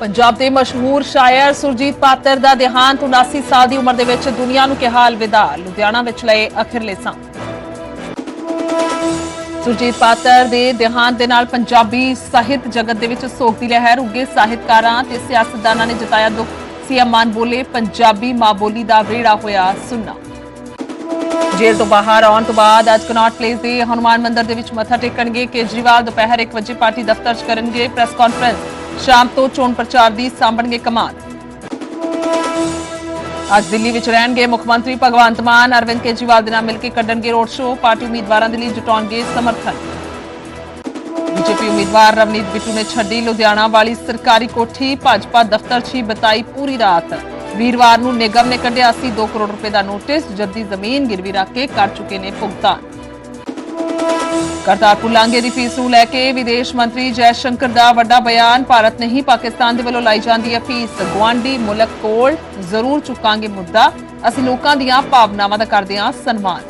ਪੰਜਾਬ ਦੇ ਮਸ਼ਹੂਰ ਸ਼ਾਇਰ ਸੁਰਜੀਤ ਪਾਤਰ ਦਾ ਦੇਹਾਂਤ 79 ਸਾਲ ਦੀ ਉਮਰ ਦੇ ਵਿੱਚ ਦੁਨੀਆ ਨੂੰ ਕਿਹਾ ਅਲਵਿਦਾ। ਲੁਧਿਆਣਾ ਵਿੱਚ ਲਏ ਅਖਿਰਲੇ ਸਾਹ। ਸੁਰਜੀਤ ਪਾਤਰ ਦੇ ਦੇਹਾਂਤ ਦੇ ਨਾਲ ਪੰਜਾਬੀ ਸਾਹਿਤ ਜਗਤ ਦੇ ਵਿੱਚ ਸੋਗ ਦੀ ਲਹਿਰ ਉੱਗੇ ਸਾਹਿਤਕਾਰਾਂ ਤੇ ਸਿਆਸਤਦਾਨਾਂ ਨੇ ਜਤਾਇਆ ਦੁੱਖ। ਸੀਐਮ ਮਾਨ ਬੋਲੇ, ਪੰਜਾਬੀ ਮਾਂ ਬੋਲੀ ਦਾ ਵਿਹੜਾ ਹੋਇਆ ਸੁਣਨਾ ਜੇਲ੍ਹ ਤੋਂ ਬਾਹਰ ਆਉਣ ਤੋਂ ਬਾਅਦ ਅੱਜ ਕਨੌਟ ਪਲੇਸ ਦੇ ਹਨੂਮਾਨ ਮੰਦਿਰ ਦੇ ਵਿੱਚ ਮੱਥਾ ਟੇਕਣਗੇ ਕੇਜਰੀਵਾਲ। ਦੁਪਹਿਰ 1 ਵਜੇ ਪਾਰਟੀ ਦਫ਼ਤਰ 'ਚ ਕਰਨਗੇ ਪ੍ਰੈਸ ਕਾਨਫਰੰਸ ਸ਼ਾਮ ਤੋਂ ਚੋਣ ਪ੍ਰਚਾਰ ਦੀ ਸਾਂਭਣਗੇ ਕਮਾਨ ਅੱਜ ਦਿੱਲੀ ਵਿੱਚ ਰਹਿਣਗੇ ਮੁੱਖ ਮੰਤਰੀ ਭਗਵੰਤ ਮਾਨ। ਅਰਵਿੰਦ ਕੇਜਰੀਵਾਲ ਦੇ ਨਾਲ ਮਿਲ ਕੇ ਕੱਢਣਗੇ ਰੋਡ ਸ਼ੋਅ। ਪਾਰਟੀ ਉਮੀਦਵਾਰਾਂ ਦੇ ਲਈ ਜੁਟਾਉਣਗੇ ਸਮਰਥਨ। ਬੀਜੇਪੀ ਉਮੀਦਵਾਰ ਰਵਨੀਤ ਬਿੱਟੂ ਨੇ ਛੱਡੀ ਲੁਧਿਆਣਾ ਵਾਲੀ ਸਰਕਾਰੀ ਕੋਠੀ। ਭਾਜਪਾ ਦਫ਼ਤਰ 'ਚ ਹੀ ਬਿਤਾਈ ਪੂਰੀ ਰਾਤ। ਵੀਰਵਾਰ ਨੂੰ ਨਿਗਮ ਨੇ ਕੱਢਿਆ ਸੀ 2 ਕਰੋੜ ਰੁਪਏ ਦਾ ਨੋਟਿਸ। ਜੱਦੀ ਜ਼ਮੀਨ ਗਿਰਵੀ ਰੱਖ ਕੇ ਕਰ ਚੁੱਕੇ ਨੇ ਭੁਗਤਾਨ। ਕਰਤਾਰਪੁਰ ਲਾਂਘੇ ਦੀ ਫੀਸ ਨੂੰ ਲੈ ਕੇ ਵਿਦੇਸ਼ ਮੰਤਰੀ ਜੈ ਸ਼ੰਕਰ ਦਾ ਵੱਡਾ ਬਿਆਨ, ਭਾਰਤ ਨਹੀਂ, ਪਾਕਿਸਤਾਨ ਦੇ ਵੱਲੋਂ ਲਾਈ ਜਾਂਦੀ ਹੈ ਫੀਸ। ਗਵਾਂਡੀ ਮੁਲਕ ਕੋਲ ਜ਼ਰੂਰ ਚੁੱਕਾਂਗੇ ਮੁੱਦਾ। ਅਸੀਂ ਲੋਕਾਂ ਦੀਆਂ ਭਾਵਨਾਵਾਂ ਦਾ ਕਰਦੇ ਹਾਂ ਸਨਮਾਨ।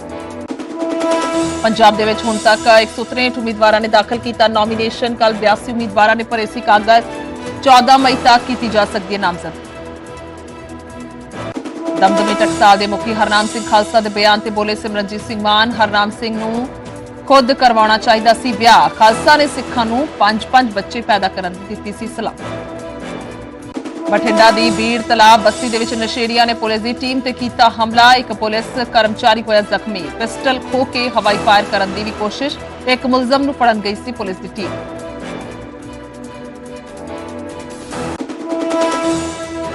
ਪੰਜਾਬ ਦੇ ਵਿੱਚ ਹੁਣ ਤੱਕ 163 ਉਮੀਦਵਾਰਾਂ ਨੇ ਦਾਖਲ ਕੀਤਾ ਨੋਮੀਨੇਸ਼ਨ ਕੱਲ 82 ਉਮੀਦਵਾਰਾਂ ਨੇ ਭਰੇ ਸੀ ਕਾਗਜ਼। 14 ਮਈ ਤੱਕ ਕੀਤੀ ਜਾ ਸਕਦੀ ਹੈ ਨਾਮਜ਼ਦ। ਦਮਦਮੀ ਟਕਸਾਲ ਦੇ ਮੁਖੀ ਹਰਨਾਮ ਸਿੰਘ ਖਾਲਸਾ ਦੇ ਬਿਆਨ ਤੇ ਬੋਲੇ ਸਿਮਰਨਜੀਤ ਸਿੰਘ ਮਾਨ, ਹਰਨਾਮ ਸਿੰਘ ਨੂੰ ਖੁਦ ਕਰਵਾਉਣਾ ਚਾਹੀਦਾ ਸੀ ਵਿਆਹ। ਖਾਲਸਾ ਨੇ ਸਿੱਖਾਂ ਨੂੰ ਪੰਜ ਪੰਜ ਬੱਚੇ ਪੈਦਾ ਕਰਨ ਦੀ ਦਿੱਤੀ ਸੀ ਸਲਾਹ। ਬਠਿੰਡਾ ਦੀ ਬੀੜ ਤਲਾਬ ਬਸਤੀ ਦੇ ਵਿੱਚ ਨਸ਼ੇੜੀਆਂ ਨੇ ਪੁਲਿਸ ਦੀ ਟੀਮ ਤੇ ਕੀਤਾ ਹਮਲਾ। ਇੱਕ ਪੁਲਿਸ ਕਰਮਚਾਰੀ ਹੋਇਆ ਜ਼ਖਮੀ। ਪਿਸਟਲ ਖੋ ਕੇ ਹਵਾਈ ਫਾਇਰ ਕਰਨ ਦੀ ਵੀ ਕੋਸ਼ਿਸ਼। ਇੱਕ ਮੁਲਜ਼ਮ ਨੂੰ ਫੜਨ ਗਈ ਸੀ ਪੁਲਿਸ ਦੀ ਟੀਮ।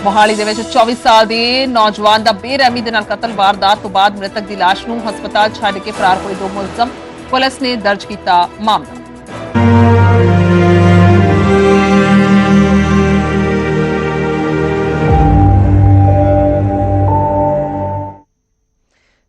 ਮੋਹਾਲੀ ਦੇ ਵਿੱਚ 24 ਸਾਲ ਦੇ ਨੌਜਵਾਨ ਦਾ ਬੇਰਹਿਮੀ ਦੇ ਨਾਲ ਕਤਲ ਵਾਰਦਾਤ ਤੋਂ ਬਾਅਦ ਮ੍ਰਿਤਕ ਦੀ ਲਾਸ਼ ਨੂੰ ਹਸਪਤਾਲ ਛੱਡ ਕੇ ਫਰਾਰ ਹੋਏ ਦੋ ਮੁਲਜ਼ਮ। ਪੁਲਿਸ ਨੇ ਦਰਜ ਕੀਤਾ ਮਾਮਲਾ।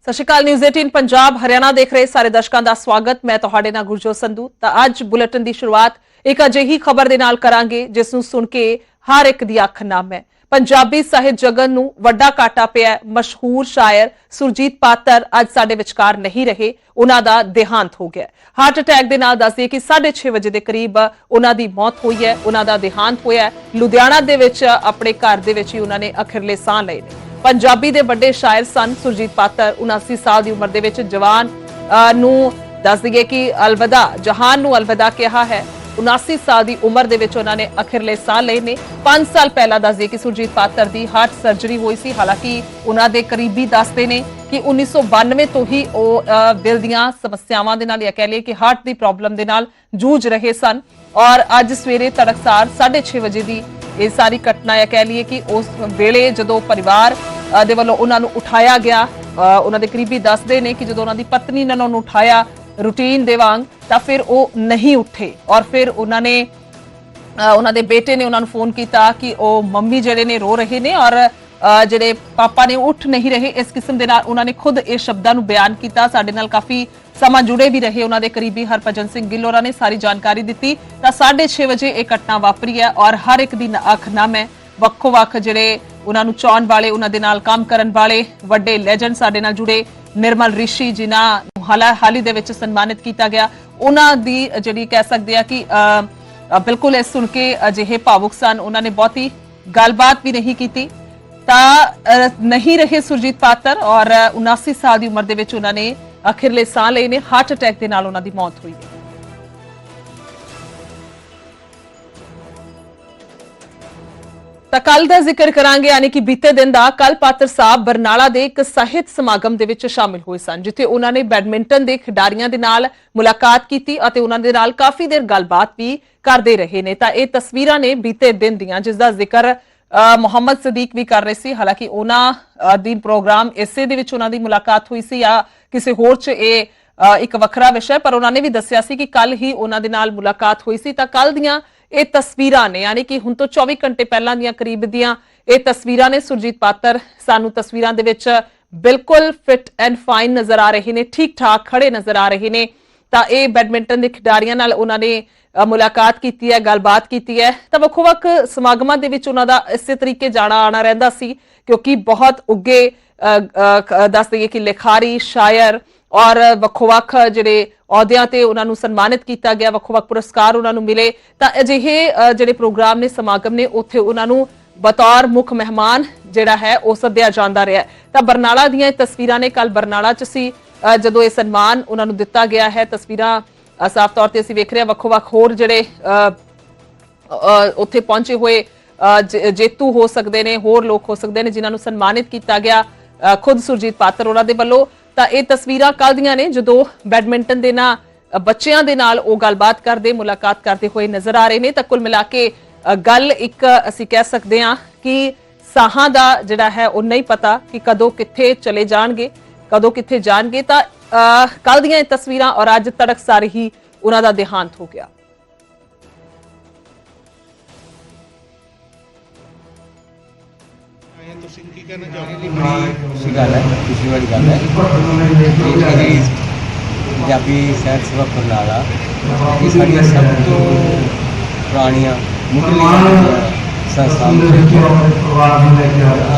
ਸਤਿ ਸ਼੍ਰੀ ਅਕਾਲ ਨਿਊਜ਼ 18 ਪੰਜਾਬ, ਹਰਿਆਣਾ ਦੇਖ ਰਹੇ ਸਾਰੇ ਦਰਸ਼ਕਾਂ ਦਾ ਸਵਾਗਤ। ਮੈਂ ਤੁਹਾਡੇ ਨਾਲ ਗੁਰਜੋਤ ਸੰਧੂ। ਤਾਂ ਅੱਜ ਬੁਲੇਟਿਨ ਦੀ ਸ਼ੁਰੂਆਤ ਇੱਕ ਅਜਿਹੀ ਖਬਰ ਦੇ ਨਾਲ ਕਰਾਂਗੇ, ਜਿਸ ਨੂੰ ਸੁਣ ਕੇ ਹਰ ਇੱਕ ਦੀ ਅੱਖ ਨਮ ਹੈ। ਪੰਜਾਬੀ ਸਾਹਿਤ ਜਗਤ ਨੂੰ ਵੱਡਾ ਕਾਟਾ ਪਿਆ ਮਸ਼ਹੂਰ ਸ਼ਾਇਰ ਸੁਰਜੀਤ ਪਾਤਰ ਅੱਜ ਸਾਡੇ ਵਿਚਕਾਰ ਨਹੀਂ ਰਹੇ। ਉਹਨਾਂ ਦਾ ਦੇਹਾਂਤ ਹੋ ਗਿਆ ਹਾਰਟ ਅਟੈਕ ਦੇ ਨਾਲ ਦੱਸਦੇ ਕਿ 6:30 ਵਜੇ ਦੇ ਕਰੀਬ ਉਹਨਾਂ ਦੀ ਮੌਤ ਹੋਈ ਹੈ। ਉਹਨਾਂ ਦਾ ਦੇਹਾਂਤ ਹੋਇਆ ਲੁਧਿਆਣਾ ਦੇ ਵਿੱਚ ਆਪਣੇ ਘਰ ਦੇ ਵਿੱਚ ਹੀ ਉਹਨਾਂ ਨੇ ਅਖਿਰਲੇ ਸਾਹ ਲਏ ਨੇ। ਪੰਜਾਬੀ ਦੇ ਵੱਡੇ ਸ਼ਾਇਰ ਸਨ ਸੁਰਜੀਤ ਪਾਤਰ। 79 ਸਾਲ ਦੀ ਉਮਰ ਦੇ ਵਿੱਚ ਜਵਾਨ ਅ, ਨੂੰ ਦੱਸ ਦਈਏ ਕਿ ਅਲਵਿਦਾ ਜਹਾਨ ਨੂੰ ਅਲਵਿਦਾ ਕਿਹਾ ਹੈ। 79 ਸਾਲ ਦੀ ਉਮਰ ਦੇ ਵਿੱਚ ਉਹਨਾਂ ਨੇ ਅਖਿਰਲੇ ਸਾਹ ਲਏ ਨੇ। 5 ਸਾਲ ਪਹਿਲਾਂ ਦੱਸ ਕਿ ਸੁਰਜੀਤ ਪਾਤਰ ਦੀ ਹਾਰਟ ਸਰਜਰੀ ਹੋਈ ਸੀ। ਹਾਲਾਂਕਿ ਉਹਨਾਂ ਦੇ ਕਰੀਬੀ ਦੱਸਦੇ ਨੇ ਕਿ 1992 ਤੋਂ ਹੀ ਉਹ ਦਿਲ ਦੀਆਂ ਸਮੱਸਿਆਵਾਂ ਦੇ ਨਾਲ ਜਾਂ ਕਹਿ ਲਈਏ ਕਿ ਹਾਰਟ ਦੀ ਪ੍ਰੋਬਲਮ ਦੇ ਨਾਲ ਜੂਝ ਰਹੇ ਸਨ। ਔਰ ਅੱਜ ਸਵੇਰੇ ਤੜਕਸਾਰ 6:30 ਵਜੇ ਦੀ ਇਹ ਸਾਰੀ ਘਟਨਾ ਜਾਂ ਕਹਿ ਲਈਏ ਕਿ ਉਸ ਵੇਲੇ ਜਦੋਂ ਪਰਿਵਾਰ ਦੇ ਵੱਲੋਂ ਉਹਨਾਂ ਨੂੰ ਉਠਾਇਆ ਗਿਆ ਅ, ਉਹਨਾਂ ਦੇ ਕਰੀਬੀ ਦੱਸਦੇ ਨੇ ਕਿ ਜਦੋਂ ਉਹਨਾਂ ਦੀ ਪਤਨੀ ਨੇ ਉਹਨਾਂ ਨੂੰ ਉਠਾਇਆ ਰੂਟੀਨ ਦੇ ਵਾਂਗ ਤਾਂ ਫਿਰ ਉਹ ਨਹੀਂ ਉੱਠੇ। ਔਰ ਫਿਰ ਉਹਨਾਂ ਨੇ ਉਹਨਾਂ ਦੇ ਬੇਟੇ ਨੇ ਉਹਨਾਂ ਨੂੰ ਫੋਨ ਕੀਤਾ ਕਿ ਉਹ ਮੰਮੀ ਜਿਹੜੇ ਨੇ ਰੋ ਰਹੇ ਨੇ ਔਰ ਜਿਹੜੇ ਪਾਪਾ ਨੇ ਉੱਠ ਨਹੀਂ ਰਹੇ। ਇਸ ਕਿਸਮ ਦੇ ਨਾਲ ਉਹਨਾਂ ਨੇ ਖੁਦ ਇਹ ਸ਼ਬਦਾਂ ਨੂੰ ਬਿਆਨ ਕੀਤਾ। ਸਾਡੇ ਨਾਲ ਕਾਫੀ ਸਮਾਂ ਜੁੜੇ ਵੀ ਰਹੇ ਉਹਨਾਂ ਦੇ ਕਰੀਬੀ ਹਰਭਜਨ ਸਿੰਘ ਗਿੱਲ ਹੋਰਾਂ ਨੇ ਸਾਰੀ ਜਾਣਕਾਰੀ ਦਿੱਤੀ। ਤਾਂ 6:30 ਵਜੇ ਇਹ ਘਟਨਾ ਵਾਪਰੀ ਹੈ ਔਰ ਹਰ ਇੱਕ ਦੀ ਅੱਖ ਨਮ ਹੈ ਵੱਖੋ ਵੱਖ ਜਿਹੜੇ ਉਹਨਾਂ ਨੂੰ ਚਾਹਣ ਵਾਲੇ, ਉਹਨਾਂ ਦੇ ਨਾਲ ਕੰਮ ਕਰਨ ਵਾਲੇ ਵੱਡੇ ਲੈਜੈਂਡ ਸਾਡੇ ਨਾਲ ਜੁੜੇ। ਨਿਰਮਲ ਰਿਸ਼ੀ ਜਿਨ੍ਹਾਂ ਨੂੰ ਹਾਲਾ ਹਾਲੀ ਦੇ ਵਿੱਚ ਸਨਮਾਨਿਤ ਕੀਤਾ ਗਿਆ। ਉਹਨਾਂ ਦੀ ਜਿਹੜੀ ਕਹਿ ਸਕਦੇ ਆ ਕਿ ਬਿਲਕੁਲ ਇਹ ਸੁਣ ਕੇ ਅਜਿਹੇ ਭਾਵੁਕ ਸਨ। ਉਹਨਾਂ ਨੇ ਬਹੁਤੀ ਗੱਲਬਾਤ ਵੀ ਨਹੀਂ ਕੀਤੀ। ਤਾਂ ਨਹੀਂ ਰਹੇ ਸੁਰਜੀਤ ਪਾਤਰ ਔਰ 79 ਸਾਲ ਦੀ ਉਮਰ ਦੇ ਵਿੱਚ ਉਹਨਾਂ ਨੇ ਅਖਿਰਲੇ ਸਾਹ ਲਏ ਨੇ। ਹਾਰਟ ਅਟੈਕ ਦੇ ਨਾਲ ਉਹਨਾਂ ਦੀ ਮੌਤ ਹੋਈ ਤਾਂ ਕੱਲ ਦਾ ਜ਼ਿਕਰ ਕਰਾਂਗੇ, ਯਾਨੀ ਕਿ ਬੀਤੇ ਦਿਨ ਦਾ ਕੱਲ ਪਾਤਰ ਸਾਹਿਬ ਬਰਨਾਲਾ ਦੇ ਇੱਕ ਸਾਹਿਤ ਸਮਾਗਮ ਦੇ ਵਿੱਚ ਸ਼ਾਮਿਲ ਹੋਏ ਸਨ, ਜਿੱਥੇ ਉਹਨਾਂ ਨੇ ਬੈਡਮਿੰਟਨ ਦੇ ਖਿਡਾਰੀਆਂ ਦੇ ਨਾਲ ਮੁਲਾਕਾਤ ਕੀਤੀ ਅਤੇ ਉਹਨਾਂ ਦੇ ਨਾਲ ਕਾਫੀ ਦੇਰ ਗੱਲਬਾਤ ਵੀ ਕਰਦੇ ਰਹੇ ਨੇ। ਤਾਂ ਇਹ ਤਸਵੀਰਾਂ ਨੇ ਬੀਤੇ ਦਿਨ ਦੀਆਂ, ਜਿਸ ਦਾ ਜ਼ਿਕਰ ਮੁਹੰਮਦ ਸਦੀਕ ਵੀ ਕਰ ਰਹੇ ਸੀ। ਹਾਲਾਂਕਿ ਉਹਨਾਂ ਦੀ ਪ੍ਰੋਗਰਾਮ ਇਸੇ ਦੇ ਵਿੱਚ ਉਹਨਾਂ ਦੀ ਮੁਲਾਕਾਤ ਹੋਈ ਸੀ ਜਾਂ ਕਿਸੇ ਹੋਰ 'ਚ ਇਹ ਇੱਕ ਵੱਖਰਾ ਵਿਸ਼ਾ ਪਰ ਉਹਨਾਂ ਨੇ ਵੀ ਦੱਸਿਆ ਸੀ ਕਿ ਕੱਲ ਹੀ ਉਹਨਾਂ ਦੇ ਨਾਲ ਮੁਲਾਕਾਤ ਹੋਈ ਸੀ। ਤਾਂ ਕੱਲ ਦੀਆਂ ਇਹ ਤਸਵੀਰਾਂ ਨੇ, ਯਾਨੀ ਕਿ ਹੁਣ ਤੋਂ 24 ਘੰਟੇ ਪਹਿਲਾਂ ਦੀਆਂ ਕਰੀਬ ਦੀਆਂ ਇਹ ਤਸਵੀਰਾਂ ਨੇ ਸੁਰਜੀਤ ਪਾਤਰ। ਸਾਨੂੰ ਤਸਵੀਰਾਂ ਦੇ ਵਿੱਚ ਬਿਲਕੁਲ ਫਿਟ ਐਂਡ ਫਾਈਨ ਨਜ਼ਰ ਆ ਰਹੇ ਨੇ ਠੀਕ ਠਾਕ ਖੜੇ ਨਜ਼ਰ ਆ ਰਹੇ ਨੇ। ਤਾਂ ਇਹ ਬੈਡਮਿੰਟਨ ਦੇ ਖਿਡਾਰੀਆਂ ਨਾਲ ਉਹਨਾਂ ਨੇ ਮੁਲਾਕਾਤ ਕੀਤੀ ਹੈ, ਗੱਲਬਾਤ ਕੀਤੀ ਹੈ। ਤਾਂ ਵੱਖੋ ਵੱਖ ਸਮਾਗਮਾਂ ਦੇ ਵਿੱਚ ਉਹਨਾਂ ਦਾ ਇਸੇ ਤਰੀਕੇ ਜਾਣਾ ਆਣਾ ਰਹਿੰਦਾ ਸੀ, ਕਿਉਂਕਿ ਬਹੁਤ ਉੱਗੇ ਦੱਸ ਦਈਏ ਕਿ ਲਿਖਾਰੀ, ਸ਼ਾਇਰ ਔਰ ਵੱਖੋ-ਵੱਖ ਜਿਹੜੇ ਅਹੁਦਿਆਂ ਤੇ ਉਹਨਾਂ ਨੂੰ ਸਨਮਾਨਿਤ ਕੀਤਾ ਗਿਆ ਵੱਖੋ-ਵੱਖ ਪੁਰਸਕਾਰ ਉਹਨਾਂ ਨੂੰ ਮਿਲੇ। ਤਾਂ ਅਜਿਹੇ ਜਿਹੜੇ ਪ੍ਰੋਗਰਾਮ ਨੇ ਸਮਾਗਮ ਨੇ ਉੱਥੇ ਉਹਨਾਂ ਨੂੰ ਬਤੌਰ ਮੁੱਖ ਮਹਿਮਾਨ ਜਿਹੜਾ ਹੈ ਉਹ ਸੱਦਿਆ ਜਾਂਦਾ ਰਿਹਾ ਤਾਂ ਬਰਨਾਲਾ ਦੀਆਂ ਇਹ ਤਸਵੀਰਾਂ ਨੇ ਕੱਲ ਬਰਨਾਲਾ ਚ ਸੀ ਜਦੋਂ ਇਹ ਸਨਮਾਨ ਉਹਨਾਂ ਨੂੰ ਦਿੱਤਾ ਗਿਆ ਹੈ ਤਸਵੀਰਾਂ ਸਾਫ਼ ਤੌਰ ਤੇ ਅਸੀਂ ਵੇਖ ਰਹੇ ਹਾਂ ਵੱਖੋ-ਵੱਖ ਹੋਰ ਜਿਹੜੇ ਅ, ਅ, ਉੱਥੇ ਪਹੁੰਚੇ ਹੋਏ ਅ, ਜੇਤੂ ਹੋ ਸਕਦੇ ਨੇ ਹੋਰ ਲੋਕ ਹੋ ਸਕਦੇ ਨੇ ਜਿਨ੍ਹਾਂ ਨੂੰ ਸਨਮਾਨਿਤ ਕੀਤਾ ਗਿਆ। ਅ, ਖੁਦ ਸੁਰਜੀਤ ਪਾਤਰ ਉਹਨਾਂ ਦੇ ਵੱਲੋਂ। ਤਾਂ ਇਹ ਤਸਵੀਰਾਂ ਕੱਲ੍ਹ ਦੀਆਂ ਨੇ ਜਦੋਂ ਬੈਡਮਿੰਟਨ ਦੇ ਨਾਲ ਬੱਚਿਆਂ ਦੇ ਨਾਲ ਉਹ ਗੱਲਬਾਤ ਕਰਦੇ, ਮੁਲਾਕਾਤ ਕਰਦੇ ਹੋਏ ਨਜ਼ਰ ਆ ਰਹੇ ਨੇ। ਤਾਂ ਕੁੱਲ ਮਿਲਾ ਕੇ ਗੱਲ ਇੱਕ ਅਸੀਂ ਕਹਿ ਸਕਦੇ ਹਾਂ ਕਿ ਸਾਹਾਂ ਦਾ ਜਿਹੜਾ ਹੈ ਉਹ ਨਹੀਂ ਪਤਾ ਕਿ ਕਦੋਂ ਕਿੱਥੇ ਚਲੇ ਜਾਣਗੇ, ਕਦੋਂ ਕਿੱਥੇ ਜਾਣਗੇ। ਤਾਂ ਕੱਲ ਦੀਆਂ ਇਹ ਤਸਵੀਰਾਂ ਔਰ ਅੱਜ ਤੜਕ ਤੜਕਸਾਰ ਹੀ ਉਹਨਾਂ ਦਾ ਦੇਹਾਂਤ ਹੋ ਗਿਆ। ਤੁਸੀਂ ਕੀ ਕਹਿਣਾ ਚਾਹੋਗੇ? ਖੁਸ਼ੀ ਗੱਲ ਹੈ ਖੁਸ਼ੀ ਵਾਲੀ ਗੱਲ ਹੈ। ਕਿ ਜਿਹੜੀ ਪੰਜਾਬੀ ਸਾਹਿਤ ਸਭਾ ਬਰਨਾਲਾ ਇਹ ਸਾਡੀਆਂ ਸਭ ਤੋਂ ਪੁਰਾਣੀਆਂ ਮੁੱਢਲੀਆਂ ਸੰਸਥਾਵਾਂ ਵਿੱਚੋਂ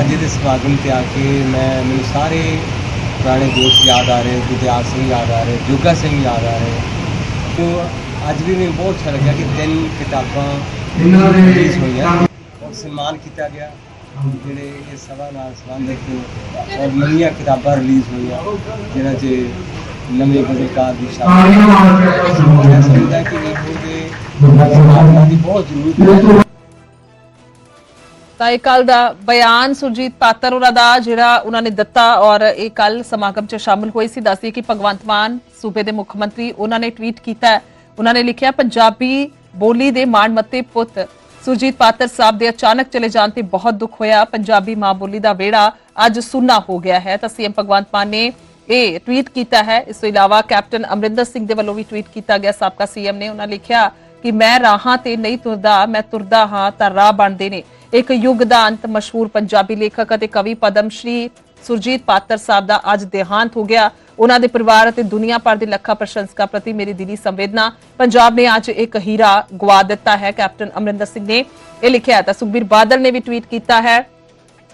ਅੱਜ ਦੇ ਸਮਾਗਮ ਤੇ ਆ ਕੇ ਮੈਂ ਮੈਨੂੰ ਸਾਰੇ ਪੁਰਾਣੇ ਦੋਸਤ ਯਾਦ ਆ ਰਹੇ ਗੁਰਦਿਆਲ ਸਿੰਘ ਯਾਦ ਆ ਰਹੇ ਜੋਗਾ ਸਿੰਘ ਯਾਦ ਆ ਰਹੇ। ਤੋ ਅੱਜ ਵੀ ਮੈਨੂੰ ਬਹੁਤ ਅੱਛਾ ਲੱਗਿਆ ਕਿ ਤਿੰਨ ਕਿਤਾਬਾਂ ਰਿਲੀਜ਼ ਹੋਈਆਂ। ਔਰ ਸਨਮਾਨ ਕੀਤਾ ਗਿਆ। ਜਿਹੜੇ ਇਸ ਸਭਾ ਨਾਲ ਸੰਬੰਧਿਤ ਔਰ ਨਵੀਆਂ ਕਿਤਾਬਾਂ ਰਿਲੀਜ਼ ਹੋਈਆਂ ਜਿਹਨਾਂ 'ਚ ਨਵੇਂ ਗਜ਼ਲਕਾਰ ਦੀ ਸ਼ਾਮਲ ਮੈਂ ਸਮਝਦਾ ਕਿ ਇਹੋ ਜਿਹੇ ਸਮਾਗਮਾਂ ਦੀ ਬਹੁਤ ਜ਼ਰੂਰਤ ਹੈ। ਤਾਂ ਇਹ ਕੱਲ ਦਾ ਬਿਆਨ ਸੁਰਜੀਤ ਪਾਤਰ ਉਹਨਾਂ ਦਾ ਜਿਹੜਾ ਉਹਨਾਂ ਨੇ ਦਿੱਤਾ ਔਰ ਇਹ ਕੱਲ ਸਮਾਗਮ 'ਚ ਸ਼ਾਮਲ ਹੋਈ ਸੀ ਦੱਸਦੀ ਕਿ ਭਗਵੰਤ ਮਾਨ ਸੂਬੇ ਦੇ ਮੁੱਖ ਮੰਤਰੀ ਉਹਨਾਂ ਨੇ ਟਵੀਟ ਕੀਤਾ। ਉਹਨਾਂ ਨੇ ਲਿਖਿਆ ਪੰਜਾਬੀ ਬੋਲੀ ਦੇ ਮਾਣਮੱਤੇ ਪੁੱਤ। ਸੁਰਜੀਤ ਪਾਤਰ ਸਾਹਿਬ ਦੇ ਅਚਾਨਕ ਚਲੇ ਜਾਣ ਤੇ ਬਹੁਤ ਦੁੱਖ ਹੋਇਆ। ਪੰਜਾਬੀ ਮਾਂ ਬੋਲੀ ਦਾ ਵਿਹੜਾ ਅੱਜ ਸੁੰਨਾ ਹੋ ਗਿਆ ਹੈ। ਤਾਂ ਸੀਐਮ ਭਗਵੰਤ ਮਾਨ ਨੇ ਇਹ ਟਵੀਟ ਕੀਤਾ ਹੈ। ਇਸ ਤੋਂ ਇਲਾਵਾ ਕੈਪਟਨ ਅਮਰਿੰਦਰ ਸਿੰਘ ਦੇ ਵੱਲੋਂ ਵੀ ਟਵੀਟ ਕੀਤਾ ਗਿਆ। ਸਾਬਕਾ ਸੀਐਮ ਨੇ ਉਹਨਾਂ ਲਿਖਿਆ ਕਿ ਮੈਂ ਰਾਹਾਂ ਤੇ ਨਹੀਂ ਤੁਰਦਾ, ਮੈਂ ਤੁਰਦਾ ਹਾਂ ਤਾਂ ਰਾਹ ਬਣਦੇ ਨੇ। ਇੱਕ ਯੁੱਗ ਦਾ ਅੰਤ ਮਸ਼ਹੂਰ ਪੰਜਾਬੀ ਲੇਖਕ ਅਤੇ ਕਵੀ ਪਦਮ ਸ਼੍ਰੀ ਸੁਰਜੀਤ ਪਾਤਰ ਸਾਹਿਬ ਦਾ ਅੱਜ ਦੇਹਾਂਤ ਹੋ ਗਿਆ। ਉਹਨਾਂ ਦੇ ਪਰਿਵਾਰ ਅਤੇ ਦੁਨੀਆ ਭਰ ਦੇ ਲੱਖਾਂ ਪ੍ਰਸ਼ੰਸਕਾਂ ਪ੍ਰਤੀ ਮੇਰੀ ਦਿਲੀ ਸੰਵੇਦਨਾ। ਪੰਜਾਬ ਨੇ ਅੱਜ ਇੱਕ ਹੀਰਾ ਗਵਾ ਦਿੱਤਾ ਹੈ। ਕੈਪਟਨ ਅਮਰਿੰਦਰ ਸਿੰਘ ਨੇ ਇਹ ਲਿਖਿਆ ਤਾਂ ਸੁਖਬੀਰ ਬਾਦਲ ਨੇ ਵੀ ਟਵੀਟ ਕੀਤਾ ਹੈ।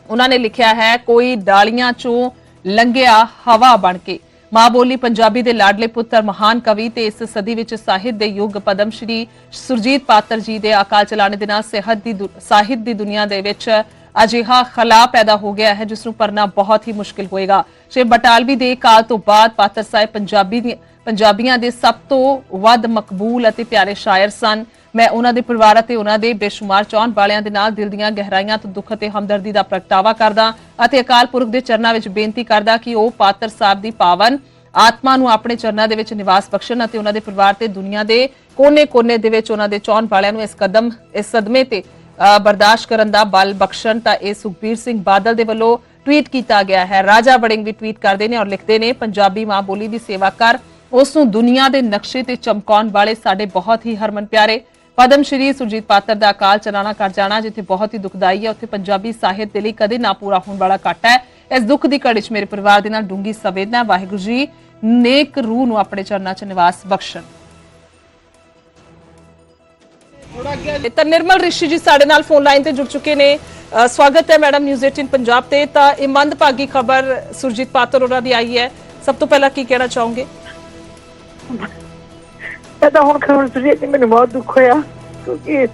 ਉਹਨਾਂ ਨੇ ਲਿਖਿਆ ਹੈ, ਕੋਈ ਡਾਲੀਆਂ ਚੋਂ ਲੰਘਿਆ ਹਵਾ ਬਣ ਕੇ। ਮਾਂ ਬੋਲੀ ਪੰਜਾਬੀ ਦੇ ਲਾਡਲੇ ਪੁੱਤਰ, ਮਹਾਨ ਕਵੀ ਤੇ ਇਸ ਸਦੀ ਵਿੱਚ ਸਾਹਿਤ ਦੇ ਯੁੱਗ ਪਦਮ ਸ਼੍ਰੀ ਸੁਰਜੀਤ ਪਾਤਰ ਜੀ ਦੇ ਅਕਾਲ ਚਲਾਣੇ ਦੇ ਨਾਲ ਸਿਹਤ ਦੀ ਸਾਹਿਤ ਦੀ ਦੁਨੀਆ ਦੇ ਵਿੱਚ ਅਜਿਹਾ ਖਲਾ ਪੈਦਾ ਹੋ ਗਿਆ ਹੈ ਜਿਸ ਨੂੰ ਪਰਨਾ ਬਹੁਤ ਹੀ ਮੁਸ਼ਕਿਲ ਹੋਏਗਾ। ਸ਼੍ਰੀ ਬਟਾਲਵੀ ਦੇ ਕਾਲ ਤੋਂ ਬਾਅਦ ਪਾਤਰ ਸਾਹਿਬ ਪੰਜਾਬੀ ਦੀ- ਪੰਜਾਬੀਆਂ ਦੇ ਸਭ ਤੋਂ ਵੱਧ ਮਕਬੂਲ ਅਤੇ ਪਿਆਰੇ ਸ਼ਾਇਰ ਸਨ। ਮੈਂ ਉਹਨਾਂ ਦੇ ਪਰਿਵਾਰ ਅਤੇ ਉਹਨਾਂ ਦੇ ਬੇਸ਼ੁਮਾਰ ਚਾਹਣ ਵਾਲਿਆਂ ਦੇ ਨਾਲ ਦਿਲ ਦੀਆਂ ਗਹਿਰਾਈਆਂ ਤੋਂ ਦੁੱਖ ਅਤੇ ਹਮਦਰਦੀ ਦਾ ਪ੍ਰਗਟਾਵਾ ਕਰਦਾ ਅਤੇ ਅਕਾਲ ਪੁਰਖ ਦੇ ਚਰਨਾਂ ਵਿੱਚ ਬੇਨਤੀ ਕਰਦਾ ਕਿ ਉਹ ਪਾਤਰ ਸਾਹਿਬ ਦੀ ਪਾਵਨ ਆਤਮਾ ਨੂੰ ਆਪਣੇ ਚਰਨਾਂ ਦੇ ਵਿੱਚ ਨਿਵਾਸ ਬਖਸ਼ਣ ਅਤੇ ਉਹਨਾਂ ਦੇ ਪਰਿਵਾਰ ਤੇ ਦੁਨੀਆ ਦੇ ਕੋਨੇ-ਕੋਨੇ ਦੇ ਵਿੱਚ ਉਹਨਾਂ ਦੇ ਚਾਹਣ ਵਾਲਿਆਂ ਨੂੰ ਇਸ ਕਦਮ ਇਸ ਸਦਮੇ ਤੇ ਬਰਦਾਸ਼ਤ ਕਰਨ ਦਾ ਬਲ ਬਖਸ਼ਣ ਤਾਂ ਇਹ ਸੁਖਬੀਰ ਸਿੰਘ ਬਾਦਲ ਦੇ ਵੱਲੋਂ ਟਵੀਟ ਕੀਤਾ ਗਿਆ ਹੈ। ਰਾਜਾ ਵੜਿੰਗ ਵੀ ਟਵੀਟ ਕਰਦੇ ਨੇ ਔਰ ਲਿਖਦੇ ਨੇ, ਪੰਜਾਬੀ ਮਾਂ ਬੋਲੀ ਦੀ ਸੇਵਾ ਕਰ, ਉਸ ਨੂੰ ਦੁਨੀਆ ਦੇ ਨਕਸ਼ੇ ਤੇ ਚਮਕਾਉਣ ਵਾਲੇ ਸਾਡੇ ਬਹੁਤ ਹੀ ਹਰਮਨ ਪਿਆਰੇ। ਪਦਮ ਸ਼੍ਰੀ ਸੁਰਜੀਤ ਪਾਤਰ ਦਾ ਅਕਾਲ ਚਲਾਣਾ ਕਰ ਜਾਣਾ, ਜਿੱਥੇ ਬਹੁਤ ਹੀ ਦੁਖਦਾਈ ਹੈ। ਉੱਥੇ ਪੰਜਾਬੀ ਸਾਹਿਤ ਦੇ ਲਈ ਕਦੇ ਨਾ ਪੂਰਾ ਹੋਣ ਵਾਲਾ ਘਾਟਾ ਹੈ। ਇਸ ਦੁੱਖ ਦੀ ਘੜੀ 'ਚ ਮੇਰੇ ਪਰਿਵਾਰ ਦੇ ਨਾਲ ਡੂੰਗੀ ਸੰਵੇਦਨਾ ਵਾਹਿਗੁਰੂ ਜੀ ਨੇਕ ਰੂਹ ਨੂੰ ਆਪਣੇ ਚਰਨਾਂ 'ਚ ਨਿਵਾਸ ਬਖਸ਼ਣ। ਤਾਂ ਨਿਰਮਲ ਰਿਸ਼ੀ ਜੀ ਸਾਡੇ ਨਾਲ ਫੋਨ ਲਾਈਨ ਤੇ ਜੁੜ ਚੁੱਕੇ ਨੇ। ਸਵਾਗਤ ਹੈ ਮੈਡਮ ਨਿਊਜ਼ 18 ਪੰਜਾਬ ਤੇ। ਤਾਂ ਇਹ ਮੰਦਭਾਗੀ ਖਬਰ ਸੁਰਜੀਤ ਪਾਤਰ ਉਹਨਾਂ ਦੀ ਆਈ ਹੈ। ਸਭ ਤੋਂ ਪਹਿਲਾਂ ਕੀ ਕਹਿਣਾ ਚਾਹੋਗੇ? ਤਾਂ ਹੁਣ ਖਬਰ ਸੁਣੀ ਕਿ ਮੈਨੂੰ ਬਹੁਤ ਦੁੱਖ ਹੋਇਆ, ਕਿਉਂਕਿ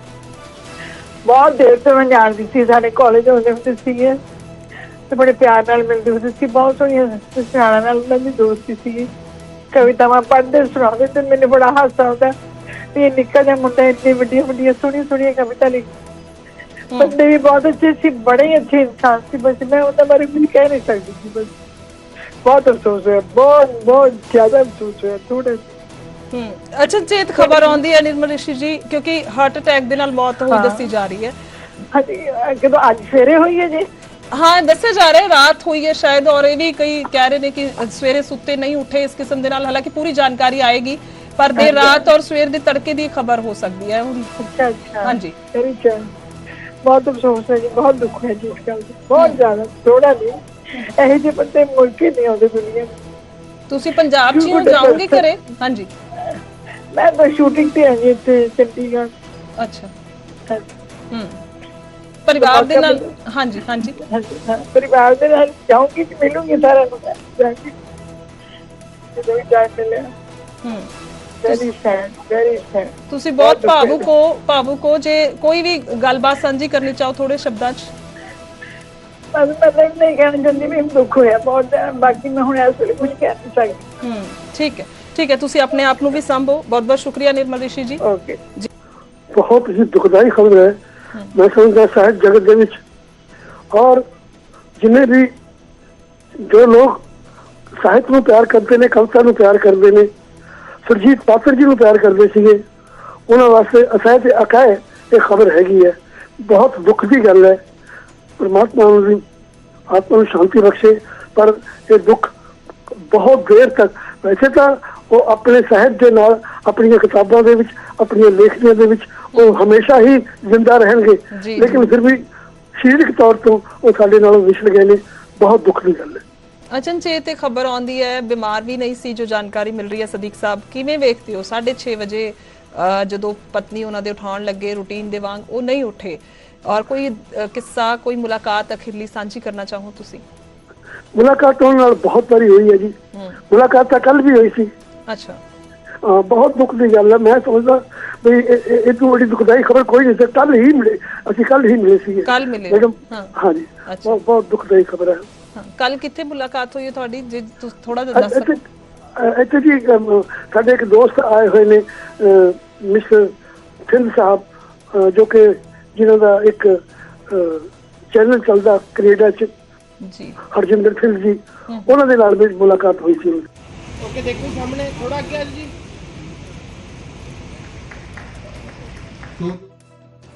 ਬਹੁਤ ਦੇਰ ਤੋਂ ਮੈਂ ਜਾਣਦੀ ਸੀ, ਸਾਡੇ ਕਾਲਜ ਹੁੰਦੇ ਹੁੰਦੇ ਸੀਗੇ। ਤੇ ਬੜੇ ਪਿਆਰ ਨਾਲ ਮਿਲਦੇ ਹੁੰਦੇ ਸੀ, ਬਹੁਤ ਸੋਹਣੀਆਂ ਸਿਆਣਾ ਨਾਲ ਉਹਨਾਂ ਦੀ ਦੋਸਤੀ ਸੀ। ਕਵਿਤਾਵਾਂ ਪੜ੍ਹਦੇ, ਸੁਣਾਉਂਦੇ ਤੇ ਮੈਨੂੰ ਬੜਾ ਹਾਸਾ ਆਉਂਦਾ। ਵੀ ਇਹ ਨਿੱਕਾ ਜਿਹਾ ਮੁੰਡਾ ਇੰਨੀ ਵੱਡੀਆਂ ਵੱਡੀਆਂ ਸੋਹਣੀਆਂ ਸੋਹਣੀਆਂ ਕਵਿਤਾ ਲਿਖ ਬੰਦੇ ਵੀ ਬਹੁਤ ਅੱਛੇ ਸੀ ਬੜੇ ਹੀ ਅੱਛੇ ਇਨਸਾਨ ਸੀ ਬਸ ਮੈਂ ਉਹਨਾਂ ਬਾਰੇ ਕੁਝ ਕਹਿ ਨਹੀਂ ਸਕਦੀ ਸੀ ਬਸ। ਬਹੁਤ ਅਫਸੋਸ ਹੋਇਆ ਬਹੁਤ ਬਹੁਤ ਜ਼ਿਆਦਾ ਅਫਸੋਸ ਹੋਇਆ ਥੋੜੇ ਹੂੰ ਅੱਛਾ ਚੇਤ ਖਬਰ ਆਉਂਦੀ ਹੈ ਨਿਰਮਲ ਰਿਸ਼ੀ ਜੀ ਕਿਉਂਕਿ ਹਾਰਟ ਅਟੈਕ ਦੇ ਨਾਲ ਮੌਤ ਹੋਈ ਹਾਂ। ਦੱਸੀ ਜਾ ਰਹੀ ਹੈ। ਹਾਂਜੀ ਅਹ ਕਦੋਂ ਅੱਜ ਸਵੇਰੇ ਹੋਈ ਹੈ ਜੀ? ਹਾਂ ਦੱਸਿਆ ਜਾ ਰਿਹਾ ਹੈ ਰਾਤ ਹੋਈ ਹੈ ਸ਼ਾਇਦ ਔਰ ਇਹ ਵੀ ਕਈ ਕਹਿ ਰਹੇ ਨੇ ਕਿ ਸਵੇਰੇ ਸੁੱਤੇ ਨਹੀਂ ਉੱਠੇ ਇਸ ਕਿਸਮ ਦੇ ਨਾਲ ਹਾਲਾਂਕਿ ਪੂਰੀ ਜਾਣਕਾਰੀ ਆਏਗੀ। ਪਰ ਦੇਰ ਰਾਤ ਔਰ ਸਵੇਰ ਦੇ ਤੜਕੇ ਦੀ ਖਬਰ ਹੋ ਸਕਦੀ ਹੈ ਹੁਣ ਅੱਛਾ ਅੱਛਾ ਹਾਂਜੀ very good. ਬਹੁਤ ਅਫਸੋਸ ਹੈ ਜੀ ਬਹੁਤ ਦੁੱਖ ਹੈ ਜੀ ਇਸ ਗੱਲ ਦਾ ਬਹੁਤ ਜ਼ਿਆਦਾ ਥੋੜਾ ਨਹੀਂ ਇਹੋ ਜਿਹੇ ਬੰਦੇ ਮੁੜ ਕੇ ਨਹੀਂ ਆਉਂਦੇ ਦੁਨੀਆ 'ਚ। ਤੁਸੀਂ ਪੰਜਾਬ 'ਚ ਹੀ ਹੋ ਜਾਓਗੇ ਘਰੇ ਹਾਂਜੀ ਮੈਂ ਤਾਂ ਸ਼ੂਟਿੰਗ ਤੇ ਆਈ ਹਾਂ ਇੱਥੇ ਚੰਡੀਗੜ੍ਹ ਅੱਛਾ ਹਾਂਜੀ, ਹੂੰ ਪਰਿਵਾਰ ਦੇ ਨਾਲ ਹਾਂਜੀ ਹਾਂਜੀ ਹਾਂਜੀ, ਹਾਂ। ਪਰਿਵਾਰ ਦੇ ਨਾਲ ਜਾਊਂਗੀ ਤੇ ਮਿਲੂੰਗੀ ਸਾਰਿਆਂ ਨੂੰ ਜਾ ਕੇ ਜਦੋਂ ਵੀ ਟਾਈਮ ਮਿਲਿਆ ਹੂੰ ਵੈਰੀ ਸੈਡ ਵੈਰੀ ਸੈਡ ਤੁਸੀਂ ਬਹੁਤ ਭਾਵੁਕ ਹੋ ਭਾਵੁਕ ਹੋ ਜੇ ਕੋਈ ਵੀ ਗੱਲਬਾਤ ਸਾਂਝੀ ਕਰਨੀ ਚਾਹੋ ਥੋੜੇ ਸ਼ਬਦਾਂ 'ਚ। ਬਸ ਮੈਂ ਤਾਂ ਨਹੀਂ ਕਹਿਣਾ ਚਾਹੁੰਦੀ ਵੀ ਦੁੱਖ ਹੋਇਆ ਬਹੁਤ ਹੈ। ਬਾਕੀ ਮੈਂ ਹੁਣ ਇਸ ਵੇਲੇ ਕੁਝ ਕਹਿ ਨਹੀਂ ਸਕਦੀ। ਹੂੰ ਠੀਕ ਹੈ ਠੀਕ ਹੈ ਤੁਸੀਂ ਆਪਣੇ ਆਪ ਨੂੰ ਵੀ ਸੰਭੋ। ਬਹੁਤ ਬਹੁਤ ਸ਼ੁਕਰੀਆ ਨਿਰਮਲ ਰਿਸ਼ੀ ਜੀ। ਓਕੇ ਬਹੁਤ ਹੀ ਦੁਖਦਾਈ ਖਬਰ ਹੈ। ਮੈਂ ਸਮਝਦਾ ਸਾਹਿਤ ਜਗਤ ਦੇ ਵਿੱਚ। ਔਰ ਜਿੰਨੇ ਵੀ ਜੋ ਲੋਕ ਸਾਹਿਤ ਨੂੰ ਪਿਆਰ ਕਰਦੇ ਨੇ ਕਵਿਤਾ ਨੂੰ ਪਿਆਰ ਕਰਦੇ ਨੇ ਸੁਰਜੀਤ ਪਾਤਰ ਜੀ ਨੂੰ ਪਿਆਰ ਕਰਦੇ ਸੀਗੇ। ਉਹਨਾਂ ਵਾਸਤੇ ਅਸਹਿ ਤੇ ਅਕਾਇ ਇਹ ਖਬਰ ਹੈਗੀ ਹੈ। ਬਹੁਤ ਦੁੱਖ ਦੀ ਗੱਲ ਹੈ। ਪਰਮਾਤਮਾ ਨੂੰ ਵੀ ਆਤਮਾ ਨੂੰ ਸ਼ਾਂਤੀ ਬਖਸ਼ੇ। ਪਰ ਇਹ ਦੁੱਖ ਬਹੁਤ ਦੇਰ ਤੱਕ ਵੈਸੇ ਤਾਂ ਉਹ ਆਪਣੇ ਸਾਹਿਤ ਦੇ ਨਾਲ ਆਪਣੀਆਂ ਕਿਤਾਬਾਂ ਦੇ ਵਿੱਚ ਆਪਣੀਆਂ ਲੇਖਣੀਆਂ ਦੇ ਵਿੱਚ ਉਹ ਹਮੇਸ਼ਾ ਹੀ ਜ਼ਿੰਦਾ ਰਹਿਣਗੇ। ਲੇਕਿਨ ਫਿਰ ਵੀ ਸਰੀਰਕ ਤੌਰ ਤੋਂ ਉਹ ਸਾਡੇ ਨਾਲੋਂ ਵਿਛੜ ਗਏ ਨੇ। ਬਹੁਤ ਦੁੱਖ ਦੀ ਗੱਲ ਹੈ। ਅਚਨਚੇਤ ਇਹ ਖਬਰ ਆਉਂਦੀ ਹੈ ਬਿਮਾਰ ਵੀ ਨਹੀਂ ਸੀ ਜੋ ਜਾਣਕਾਰੀ ਮਿਲ ਰਹੀ ਹੈ ਸਦੀਕ ਸਾਹਿਬ ਕਿਵੇਂ ਵੇਖਦੇ ਹੋ? 6:30 ਵਜੇ ਜਦੋਂ ਪਤਨੀ ਉਹਨਾਂ ਦੇ ਉਠਾਉਣ ਲੱਗੇ ਰੂਟੀਨ ਦੇ ਵਾਂਗ ਉਹ ਨਹੀਂ ਉੱਠੇ। ਔਰ ਕੋਈ ਕਿੱਸਾ ਕੋਈ ਮੁਲਾਕਾਤ ਅਖੀਰਲੀ ਸਾਂਝੀ ਕਰਨਾ ਚਾਹੋ ਤੁਸੀਂ? ਮੁਲਾਕਾਤ ਉਹਨਾਂ ਨਾਲ ਬਹੁਤ ਵਾਰੀ ਹੋਈ ਹੈ ਜੀ। ਮੁਲਾਕਾਤ ਤਾਂ ਕੱਲ ਵੀ ਹੋਈ ਸੀ। ਅੱਛਾ। ਬਹੁਤ ਦੁੱਖ ਦੀ ਗੱਲ ਹੈ। ਮੈਂ ਸਮਝਦਾ ਵੀ ਇਹ- ਤੋਂ ਵੱਡੀ ਦੁਖਦਾਈ ਖਬਰ ਕੋਈ ਨਹੀਂ ਸੀ। ਕੱਲ ਹੀ ਮਿਲੇ ਅਸੀਂ ਕੱਲ ਹੀ ਮਿਲੇ ਸੀ ਕੱਲ੍ਹ ਮਿਲੇ। ਹਾਂ। ਹਾਂਜੀ। ਬਹੁਤ ਬਹੁਤ ਦੁਖਦਾਈ ਖਬਰ ਹਾਂ। ਕੱਲ ਕਿੱਥੇ ਮੁਲਾਕਾਤ ਹੋਈ ਹੈ ਤੁਹਾਡੀ? ਜੇ ਤੁਸੀਂ ਥੋੜਾ ਜਿਹਾ ਦੱਸ ਇੱਥੇ ਸਕੋ ਅਹ ਇੱਥੇ ਜੀ ਸਾਡੇ ਇੱਕ ਦੋਸਤ ਆਏ ਹੋਏ ਨੇ ਮਿਸਟਰ ਥਿੰਦ ਸਾਹਿਬ ਜੋ ਕਿ ਜਿਨ੍ਹਾਂ ਦਾ ਇੱਕ ਚੈਨਲ ਚੱਲਦਾ ਕੈਨੇਡਾ ਚ ਜੀ। ਹਰਜਿੰਦਰ ਸਿੰਘ ਜੀ ਉਹਨਾਂ ਦੇ ਨਾਲ ਵੀ ਮੁਲਾਕਾਤ ਹੋਈ ਸੀ। ਓਕੇ ਦੇਖੋ ਸਾਹਮਣੇ ਥੋੜਾ ਅੱਗੇ ਜੀ।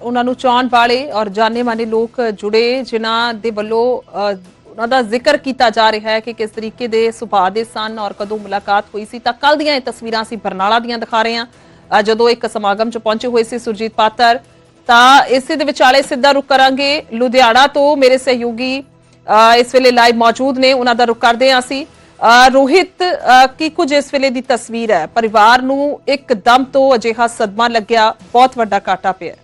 ਉਹਨਾਂ ਨੂੰ ਚਾਹਣ ਵਾਲੇ ਔਰ ਜਾਣੇ ਮਾਨੇ ਲੋਕ ਜੁੜੇ ਜਿਨ੍ਹਾਂ ਦੇ ਵੱਲੋਂ ਉਹਨਾਂ ਦਾ ਜ਼ਿਕਰ ਕੀਤਾ ਜਾ ਰਿਹਾ ਹੈ ਕਿ ਕਿਸ ਤਰੀਕੇ ਦੇ ਸੁਭਾਅ ਦੇ ਸਨ ਔਰ ਕਦੋਂ ਮੁਲਾਕਾਤ ਹੋਈ ਸੀ ਤਾਂ ਕੱਲ ਦੀਆਂ ਇਹ ਤਸਵੀਰਾਂ ਅਸੀਂ ਬਰਨਾਲਾ ਦੀਆਂ ਦਿਖਾ ਰਹੇ ਹਾਂ। ਜਦੋਂ ਇੱਕ ਸਮਾਗਮ 'ਚ ਪਹੁੰਚੇ ਹੋਏ ਸੀ ਸੁਰਜੀਤ ਪਾਤਰ ਤਾਂ ਇਸੇ ਦੇ ਵਿਚਾਲੇ ਸਿੱਧਾ ਰੁਕ ਕਰਾਂਗੇ। ਲੁਧਿਆਣਾ ਤੋਂ ਮੇਰੇ ਸਹਿਯੋਗੀ ਅ, ਇਸ ਵੇਲੇ ਲਾਈਵ ਮੌਜੂਦ ਨੇ ਉਹਨਾਂ ਦਾ ਰੁਕ ਕਰਦੇ ਹਾਂ ਅਸੀਂ। ਅ, ਰੋਹਿਤ ਅ, ਕੀ ਕੁਝ ਇਸ ਵੇਲੇ ਦੀ ਤਸਵੀਰ ਹੈ? ਪਰਿਵਾਰ ਨੂੰ ਇੱਕ ਦਮ ਤੋਂ ਅਜਿਹਾ ਸਦਮਾ ਲੱਗਿਆ ਬਹੁਤ ਵੱਡਾ ਕਾਟਾ ਪਿਆ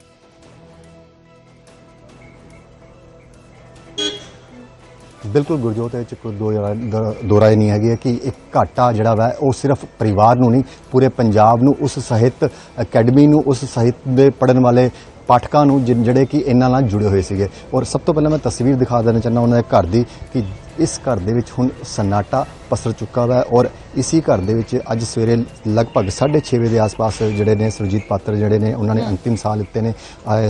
ਬਿਲਕੁਲ ਗੁਰਜੋਤ, ਇਹ ਚ ਕੋਈ ਦੋ ਦੋ ਰਾਏ ਨਹੀਂ ਹੈਗੀ ਹੈ ਕਿ ਇੱਕ ਘਾਟਾ ਜਿਹੜਾ ਵਾ, ਉਹ ਸਿਰਫ ਪਰਿਵਾਰ ਨੂੰ ਨਹੀਂ, ਪੂਰੇ ਪੰਜਾਬ ਨੂੰ, ਉਸ ਸਾਹਿਤ ਅਕੈਡਮੀ ਨੂੰ, ਉਸ ਸਾਹਿਤ ਦੇ ਪੜਨ ਵਾਲੇ ਪਾਠਕਾਂ ਨੂੰ, ਜਿਨ- ਜਿਹੜੇ ਕਿ ਇਹਨਾਂ ਨਾਲ ਜੁੜੇ ਹੋਏ ਸੀਗੇ। ਔਰ ਸਭ ਤੋਂ ਪਹਿਲਾਂ ਮੈਂ ਤਸਵੀਰ ਦਿਖਾ ਦੇਣਾ ਚਾਹੁੰਦਾ ਉਹਨਾਂ ਦੇ ਘਰ ਦੀ, ਕਿ ਇਸ ਘਰ ਦੇ ਵਿੱਚ ਹੁਣ ਸਨਾਟਾ ਪਸਰ ਚੁੱਕਾ ਵਾ ਔਰ ਇਸੀ ਘਰ ਦੇ ਵਿੱਚ ਅੱਜ ਸਵੇਰੇ ਲਗਭਗ 6:30 ਵਜੇ ਦੇ ਆਸ-ਪਾਸ ਜਿਹੜੇ ਨੇ ਸੁਰਜੀਤ ਪਾਤਰ ਜਿਹੜੇ ਨੇ ਉਹਨਾਂ ਨੇ ਅੰਤਿਮ ਸਾਹ ਲਿੱਤੇ ਨੇ।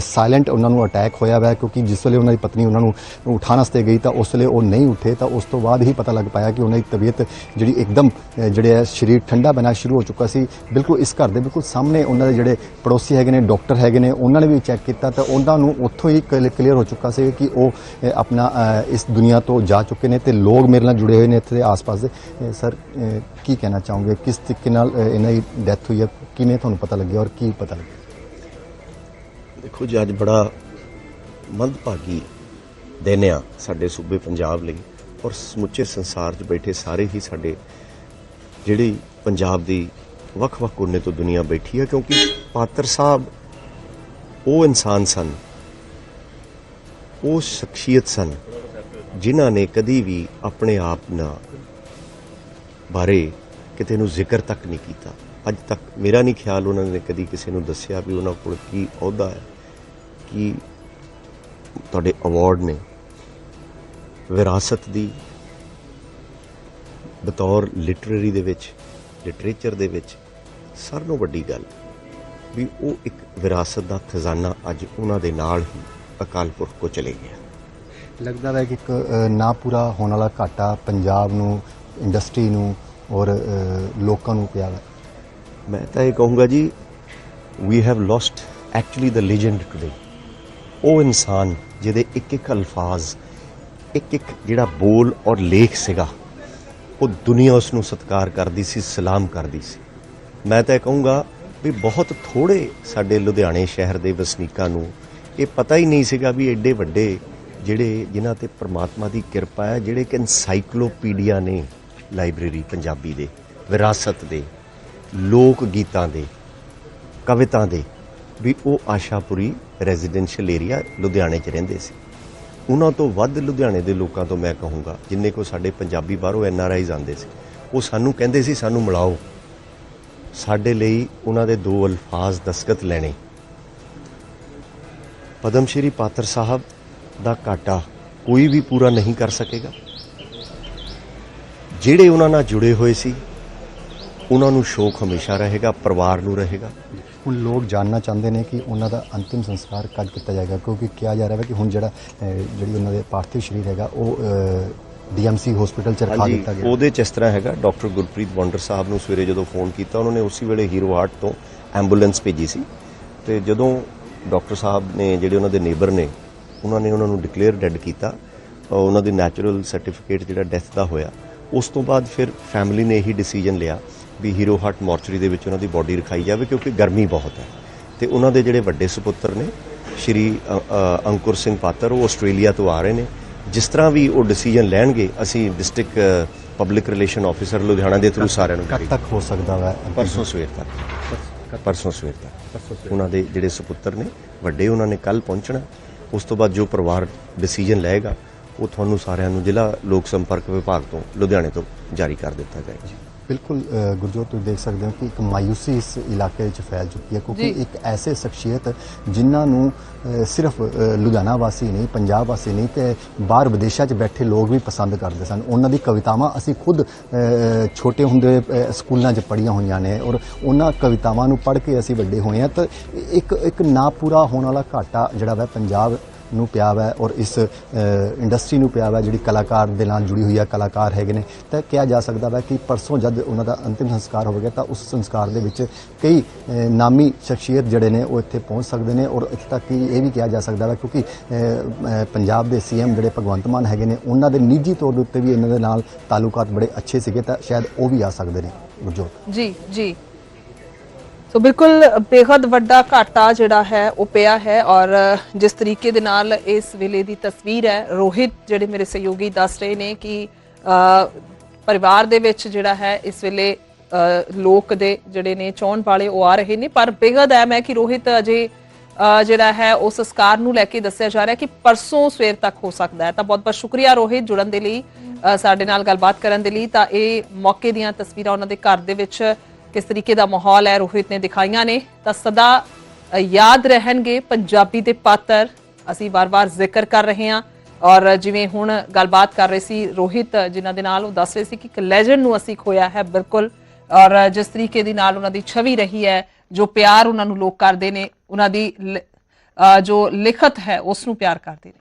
ਸਾਇਲੈਂਟ ਉਹਨਾਂ ਨੂੰ ਅਟੈਕ ਹੋਇਆ ਵਾ ਕਿਉਂਕਿ ਜਿਸ ਵੇਲੇ ਉਹਨਾਂ ਦੀ ਪਤਨੀ ਉਹਨਾਂ ਨੂੰ ਉਠਾਉਣ ਵਾਸਤੇ ਗਈ ਤਾਂ ਉਸ ਵੇਲੇ ਉਹ ਨਹੀਂ ਉੱਠੇ ਤਾਂ ਉਸ ਤੋਂ ਬਾਅਦ ਹੀ ਪਤਾ ਲੱਗ ਪਾਇਆ ਕਿ ਉਹਨਾਂ ਦੀ ਤਬੀਅਤ ਜਿਹੜੀ ਇੱਕਦਮ ਜਿਹੜੇ ਹੈ ਸਰੀਰ ਠੰਡਾ ਬਣਾ ਸ਼ੁਰੂ ਹੋ ਚੁੱਕਾ ਸੀ। ਬਿਲਕੁਲ ਇਸ ਘਰ ਦੇ ਬਿਲਕੁਲ ਸਾਹਮਣੇ ਉਹਨਾਂ ਦੇ ਜਿਹੜੇ ਪੜੋਸੀ ਹੈਗੇ ਨੇ ਡਾਕਟਰ ਹੈਗੇ ਨੇ ਉਹਨਾਂ ਨੇ ਵੀ ਚੈੱਕ ਕੀਤਾ ਤਾਂ ਉਹਨਾਂ ਨੂੰ ਉੱਥੋਂ ਹੀ ਕਲੀਅਰ ਹੋ ਚੁੱਕਾ ਸੀ ਕਿ ਉਹ ਆਪਣਾ ਇਸ ਦੁਨੀਆ ਤੋਂ ਜਾ ਚੁੱਕੇ ਨੇ। ਤੇ ਲੋਕ ਮੇਰੇ ਨਾਲ ਜੁੜੇ ਹੋਏ ਨੇ ਇੱਥੇ ਦੇ ਆਸ-ਪਾਸ ਦੇ। ਸਰ ਕੀ ਕਹਿਣਾ ਚਾਹੋਗੇ? ਕਿਸ ਤਰੀਕੇ ਨਾਲ ਇਹਨਾਂ ਦੀ ਡੈਥ ਹੋਈ ਹੈ? ਕਿਵੇਂ ਤੁਹਾਨੂੰ ਪਤਾ ਲੱਗਿਆ ਔਰ ਕੀ ਪਤਾ ਲੱਗਿਆ? ਦੇਖੋ ਜੀ, ਅੱਜ ਬੜਾ ਮੰਦਭਾਗੀ ਦਿਨ ਆ ਸਾਡੇ ਸੂਬੇ ਪੰਜਾਬ ਲਈ ਔਰ ਸਮੁੱਚੇ ਸੰਸਾਰ 'ਚ ਬੈਠੇ ਸਾਰੇ ਹੀ ਸਾਡੇ ਜਿਹੜੀ ਪੰਜਾਬ ਦੀ ਵੱਖ-ਵੱਖ ਕੋਨੇ ਤੋਂ ਦੁਨੀਆ ਬੈਠੀ ਆ ਕਿਉਂਕਿ ਪਾਤਰ ਸਾਹਿਬ ਉਹ ਇਨਸਾਨ ਸਨ, ਉਹ ਸ਼ਖਸੀਅਤ ਸਨ ਜਿਨ੍ਹਾਂ ਨੇ ਕਦੀ ਵੀ ਆਪਣੇ ਆਪ ਨਾ ਬਾਰੇ ਕਿਤੇ ਨੂੰ ਜ਼ਿਕਰ ਤੱਕ ਨਹੀਂ ਕੀਤਾ। ਅੱਜ ਤੱਕ ਮੇਰਾ ਨਹੀਂ ਖਿਆਲ ਉਹਨਾਂ ਨੇ ਕਦੀ ਕਿਸੇ ਨੂੰ ਦੱਸਿਆ ਵੀ ਉਹਨਾਂ ਕੋਲ ਕੀ ਅਹੁਦਾ ਹੈ, ਕੀ ਤੁਹਾਡੇ ਅਵਾਰਡ ਨੇ। ਵਿਰਾਸਤ ਦੀ ਬਤੌਰ ਲਿਟਰੇਰੀ ਦੇ ਵਿੱਚ, ਲਿਟਰੇਚਰ ਦੇ ਵਿੱਚ ਸਾਰਿਆਂ ਨਾਲੋਂ ਵੱਡੀ ਗੱਲ ਵੀ ਉਹ ਇੱਕ ਵਿਰਾਸਤ ਦਾ ਖਜ਼ਾਨਾ ਅੱਜ ਉਹਨਾਂ ਦੇ ਨਾਲ ਹੀ ਅਕਾਲ ਪੁਰਖ ਕੋ ਚਲੇ ਗਿਆ। ਲੱਗਦਾ ਹੈ ਕਿ ਇੱਕ ਨਾ ਪੂਰਾ ਹੋਣ ਵਾਲਾ ਘਾਟਾ ਪੰਜਾਬ ਨੂੰ ਇੰਡਸਟਰੀ ਨੂੰ ਔਰ ਲੋਕਾਂ ਨੂੰ ਪਿਆ ਹੈ ਮੈਂ ਤਾਂ ਇਹ ਕਹੂੰਗਾ ਜੀ we have lost actually the legend today ਉਹ ਇਨਸਾਨ ਜਿਹਦੇ ਇੱਕ ਇੱਕ ਅਲਫਾਜ਼ ਇੱਕ ਇੱਕ ਜਿਹੜਾ ਬੋਲ ਔਰ ਲੇਖ ਸੀਗਾ, ਉਹ ਦੁਨੀਆ ਉਸ ਨੂੰ ਸਤਿਕਾਰ ਕਰਦੀ ਸੀ, ਸਲਾਮ ਕਰਦੀ ਸੀ। ਮੈਂ ਤਾਂ ਇਹ ਕਹੂੰਗਾ ਵੀ ਬਹੁਤ ਥੋੜੇ ਸਾਡੇ ਲੁਧਿਆਣੇ ਸ਼ਹਿਰ ਦੇ ਵਸਨੀਕਾਂ ਨੂੰ ਇਹ ਪਤਾ ਹੀ ਨਹੀਂ ਸੀਗਾ ਵੀ ਐਡੇ ਵੱਡੇ ਜਿਹੜੇ ਜਿਨ੍ਹਾਂ ਤੇ ਪ੍ਰਮਾਤਮਾ ਦੀ ਕਿਰਪਾ ਹੈ, ਜਿਹੜੇ ਕਿ ਐਨਸਾਈਕਲੋਪੀਡੀਆ ਨੇ ਲਾਇਬ੍ਰੇਰੀ ਪੰਜਾਬੀ ਦੇ, ਵਿਰਾਸਤ ਦੇ, ਲੋਕ ਗੀਤਾਂ ਦੇ, ਕਵਿਤਾ ਦੇ, ਵੀ ਉਹ ਆਸ਼ਾਪੁਰੀ ਰੈਜ਼ੀਡੈਂਸ਼ੀਅਲ ਏਰੀਆ ਲੁਧਿਆਣੇ 'ਚ ਰਹਿੰਦੇ ਸੀ। ਉਹਨਾਂ ਤੋਂ ਵੱਧ ਲੁਧਿਆਣੇ ਦੇ ਲੋਕਾਂ ਤੋਂ ਮੈਂ ਕਹੂੰਗਾ, ਜਿੰਨੇ ਕੋ ਸਾਡੇ ਪੰਜਾਬੀ ਬਾਹਰੋਂ ਐਨ ਆਰ ਆਈਜ਼ ਆਉਂਦੇ ਸੀ, ਉਹ ਸਾਨੂੰ ਕਹਿੰਦੇ ਸੀ, ਸਾਨੂੰ ਮਿਲਾਓ। ਸਾਡੇ ਲਈ ਉਹਨਾਂ ਦੇ ਦੋ ਅਲਫਾਜ਼ ਦਸਖਤ ਲੈਣੇ। ਪਦਮ ਸ਼੍ਰੀ ਪਾਤਰ ਸਾਹਿਬ ਦਾ ਘਾਟਾ ਕੋਈ ਵੀ ਪੂਰਾ ਨਹੀਂ ਕਰ ਸਕੇਗਾ। ਜਿਹੜੇ ਉਹਨਾਂ ਨਾਲ ਜੁੜੇ ਹੋਏ ਸੀ ਉਹਨਾਂ ਨੂੰ ਸ਼ੋਕ ਹਮੇਸ਼ਾ ਰਹੇਗਾ ਪਰਿਵਾਰ ਨੂੰ ਰਹੇਗਾ। ਹੁਣ ਲੋਕ ਜਾਣਨਾ ਚਾਹੁੰਦੇ ਨੇ ਕਿ ਉਹਨਾਂ ਦਾ ਅੰਤਿਮ ਸੰਸਕਾਰ ਕਦ ਕੀਤਾ ਜਾਏਗਾ ਕਿਉਂਕਿ ਕਿਹਾ ਜਾ ਰਿਹਾ ਹੈ ਕਿ ਹੁਣ ਜਿਹੜਾ ਜਿਹੜੀ ਉਹਨਾਂ ਦੇ ਪਾਰਥਿਵ ਸਰੀਰ ਹੈਗਾ ਉਹ ਡੀਐਮਸੀ ਹਸਪੀਟਲ ਚ ਰਖਾ ਦਿੱਤਾ ਗਿਆ। ਉਹਦੇ ਚ ਇਸ ਤਰ੍ਹਾਂ ਹੈਗਾ ਡਾਕਟਰ ਗੁਰਪ੍ਰੀਤ ਵੰਡਰ ਸਾਹਿਬ ਨੂੰ ਸਵੇਰੇ ਜਦੋਂ ਫੋਨ ਕੀਤਾ ਉਹਨਾਂ ਨੇ ਉਸੇ ਵੇਲੇ ਹੀਰੋ ਹਾਰਟ ਤੋਂ ਐਂਬੂਲੈਂਸ ਭੇਜੀ ਸੀ। ਤੇ ਜਦੋਂ ਡਾਕਟਰ ਸਾਹਿਬ ਨੇ ਜਿਹੜੇ ਉਹਨਾਂ ਦੇ ਨੇਬਰ ਨੇ ਉਹਨਾਂ ਨੇ ਉਹਨਾਂ ਨੂੰ ਡਿਕਲੇਅਰ ਡੈੱਡ ਕੀਤਾ ਉਹਨਾਂ ਦੀ ਨੈਚੁਰਲ ਸਰਟੀਫਿਕੇਟ ਜਿਹੜਾ ਡੈਥ ਦਾ ਹੋਇਆ ਉਸ ਤੋਂ ਬਾਅਦ ਫਿਰ ਫੈਮਿਲੀ ਨੇ ਇਹੀ ਡਿਸੀਜਨ ਲਿਆ ਵੀ ਹੀਰੋ ਹਾਰਟ ਮੋਰਚਰੀ ਦੇ ਵਿੱਚ ਉਹਨਾਂ ਦੀ ਬੋਡੀ ਰਖਾਈ ਜਾਵੇ ਕਿਉਂਕਿ ਗਰਮੀ ਬਹੁਤ ਹੈ। ਤੇ ਉਹਨਾਂ ਦੇ ਜਿਹੜੇ ਵੱਡੇ ਸੁਪੁੱਤਰ ਨੇ ਸ਼੍ਰੀ ਅੰਕੁਰ ਸਿੰਘ ਪਾਤਰ ਉਹ ਆਸਟ੍ਰੇਲੀਆ ਤੋਂ ਆ ਰਹੇ ਨੇ। ਜਿਸ ਤਰ੍ਹਾਂ ਵੀ ਉਹ ਡਿਸੀਜਨ ਲੈਣਗੇ ਅਸੀਂ district public relation officer Ludhiana ਦੇ ਥਰੂ ਸਾਰਿਆਂ ਨੂੰ ਕਦ ਤੱਕ ਹੋ ਸਕਦਾ ਹੈ ਪਰਸੋਂ ਸਵੇਰ ਤੱਕ। ਪਰਸੋਂ ਸਵੇਰ ਤੱਕ। ਉਹਨਾਂ ਦੇ ਜਿਹੜੇ ਸੁਪੁੱਤਰ ਨੇ ਵੱਡੇ ਉਹਨਾਂ ਨੇ ਕੱਲ ਪਹੁੰਚਣਾ। ਉਸ ਤੋਂ ਬਾਅਦ ਜੋ ਪਰਿਵਾਰ ਡਿਸੀਜਨ ਲਏਗਾ, ਉਹ ਤੁਹਾਨੂੰ ਸਾਰਿਆਂ ਨੂੰ ਜ਼ਿਲ੍ਹਾ ਲੋਕ ਸੰਪਰਕ ਵਿਭਾਗ ਤੋਂ, ਲੁਧਿਆਣੇ ਤੋਂ ਜਾਰੀ ਕਰ ਦਿੱਤਾ ਜਾਏਗਾ। ਬਿਲਕੁਲ ਗੁਰਜੋਤ ਤੁਸੀਂ ਦੇਖ ਸਕਦੇ ਹੋ ਕਿ ਇੱਕ ਮਾਯੂਸੀ ਇਸ ਇਲਾਕੇ ਵਿੱਚ ਫੈਲ ਚੁੱਕੀ ਹੈ ਕਿਉਂਕਿ। ਇੱਕ ਐਸੇ ਸ਼ਖਸੀਅਤ ਜਿਨ੍ਹਾਂ ਨੂੰ ਸਿਰਫ ਲੁਧਿਆਣਾ ਵਾਸੀ ਨਹੀਂ ਪੰਜਾਬ ਵਾਸੀ ਨਹੀਂ ਤੇ ਬਾਹਰ ਵਿਦੇਸ਼ਾਂ 'ਚ ਬੈਠੇ ਲੋਕ ਵੀ ਪਸੰਦ ਕਰਦੇ ਸਨ ਉਹਨਾਂ ਦੀ ਕਵਿਤਾਵਾਂ ਅਸੀਂ ਖੁਦ ਛੋਟੇ ਹੁੰਦੇ ਸਕੂਲਾਂ 'ਚ ਪੜ੍ਹੀਆਂ ਹੋਈਆਂ ਨੇ ਔਰ ਉਹਨਾਂ ਕਵਿਤਾਵਾਂ ਨੂੰ ਪੜ੍ਹ ਕੇ ਅਸੀਂ ਵੱਡੇ ਹੋਏ ਹਾਂ ਤਾਂ ਇੱਕ ਇੱਕ ਨਾ ਪੂਰਾ ਹੋਣ ਵਾਲਾ ਘਾਟਾ ਜਿਹੜਾ ਵਾ ਪੰਜਾਬ ਨੂੰ ਪਿਆ ਵਾ ਔਰ ਇਸ ਇੰਡਸਟਰੀ ਨੂੰ ਪਿਆ ਵਾ ਜਿਹੜੀ ਕਲਾਕਾਰ ਦੇ ਨਾਲ ਜੁੜੀ ਹੋਈ ਹੈ ਕਲਾਕਾਰ ਹੈਗੇ ਨੇ, ਤਾਂ ਕਿਹਾ ਜਾ ਸਕਦਾ ਵਾ ਕਿ ਪਰਸੋਂ ਜਦ ਉਹਨਾਂ ਦਾ ਅੰਤਿਮ ਸੰਸਕਾਰ ਹੋਵੇਗਾ ਤਾਂ ਉਸ ਸੰਸਕਾਰ ਦੇ ਵਿੱਚ ਕਈ ਨਾਮੀ ਸ਼ਖਸੀਅਤ ਜਿਹੜੇ ਨੇ ਉਹ ਇੱਥੇ ਪਹੁੰਚ ਸਕਦੇ ਨੇ ਔਰ ਇੱਥੇ ਤੱਕ ਕਿ ਇਹ ਵੀ ਕਿਹਾ ਜਾ ਸਕਦਾ ਵਾ ਕਿਉਂਕਿ ਪੰਜਾਬ ਦੇ ਸੀਐਮ ਜਿਹੜੇ ਭਗਵੰਤ ਮਾਨ ਹੈਗੇ ਨੇ, ਉਹਨਾਂ ਦੇ ਨਿੱਜੀ ਤੌਰ ਦੇ ਉੱਤੇ ਵੀ ਇਹਨਾਂ ਦੇ ਨਾਲ ਤਾਲੁਕਾਤ ਬੜੇ ਅੱਛੇ ਸੀਗੇ ਤਾਂ ਸ਼ਾਇਦ ਉਹ ਵੀ ਆ ਸਕਦੇ ਨੇ, ਗੁਰਜੋਤ। ਜੀ ਜੀ। ਸੋ ਬਿਲਕੁਲ ਬੇहद ਵੱਡਾ ਘਾਟਾ ਜਿਹੜਾ ਹੈ, ਉਹ ਪਿਆ ਹੈ ਔਰ ਜਿਸ ਤਰੀਕੇ ਦੇ ਨਾਲ ਇਸ ਵੇਲੇ ਦੀ ਤਸਵੀਰ ਹੈ, ਰੋਹਿਤ ਜਿਹੜੇ ਮੇਰੇ ਸਹਿਯੋਗੀ ਦੱਸ ਰਹੇ ਨੇ ਕਿ ਪਰਿਵਾਰ ਦੇ ਵਿੱਚ ਜਿਹੜਾ ਹੈ, ਇਸ ਵੇਲੇ ਲੋਕ ਦੇ ਜਿਹੜੇ ਨੇ ਚੌਣ ਵਾਲੇ ਉਹ ਆ ਰਹੇ ਨੇ, ਪਰ ਬੇहद ਐਮ ਹੈ ਕਿ ਰੋਹਿਤ ਅਜੇ ਜਿਹੜਾ ਹੈ ਉਹ ਸੰਸਕਾਰ ਨੂੰ ਲੈ ਕੇ ਦੱਸਿਆ ਜਾ ਰਿਹਾ ਕਿ ਪਰਸੋਂ ਸਵੇਰ ਤੱਕ ਹੋ ਸਕਦਾ ਹੈ। ਤਾਂ ਬਹੁਤ ਬਹੁਤ ਸ਼ੁਕਰੀਆ ਰੋਹਿਤ ਜੁੜਨ ਦੇ ਲਈ ਸਾਡੇ ਨਾਲ ਗੱਲਬਾਤ ਕਰਨ ਦੇ ਲਈ। ਤਾਂ ਇਹ ਮੌਕੇ ਦੀਆਂ ਤਸਵੀਰਾਂ ਉਹਨਾਂ ਦੇ ਘਰ ਦੇ ਵਿੱਚ ਕਿਸ ਤਰੀਕੇ ਦਾ ਮਾਹੌਲ ਹੈ, ਰੋਹਿਤ ਨੇ ਦਿਖਾਈਆਂ ਨੇ। ਤਾਂ ਸਦਾ ਯਾਦ ਰਹਿਣਗੇ ਪੰਜਾਬੀ ਦੇ ਪਾਤਰ। ਅਸੀਂ ਵਾਰ-ਵਾਰ ਜ਼ਿਕਰ ਕਰ ਰਹੇ ਹਾਂ। ਔਰ ਜਿਵੇਂ ਹੁਣ ਗੱਲਬਾਤ ਕਰ ਰਹੇ ਸੀ ਰੋਹਿਤ, ਜਿਨ੍ਹਾਂ ਦੇ ਨਾਲ ਉਹ ਦੱਸ ਰਹੇ ਸੀ ਕਿ ਇੱਕ ਲੈਜੈਂਡ ਨੂੰ ਅਸੀਂ ਖੋਇਆ ਹੈ, ਬਿਲਕੁਲ। ਔਰ ਜਿਸ ਤਰੀਕੇ ਦੇ ਨਾਲ ਉਹਨਾਂ ਦੀ ਛਵੀ ਰਹੀ ਹੈ, ਜੋ ਪਿਆਰ ਉਹਨਾਂ ਨੂੰ ਲੋਕ ਕਰਦੇ ਨੇ, ਉਹਨਾਂ ਦੀ ਲ- ਜੋ ਲਿਖਤ ਹੈ, ਉਸ ਨੂੰ ਪਿਆਰ ਕਰਦੇ ਨੇ।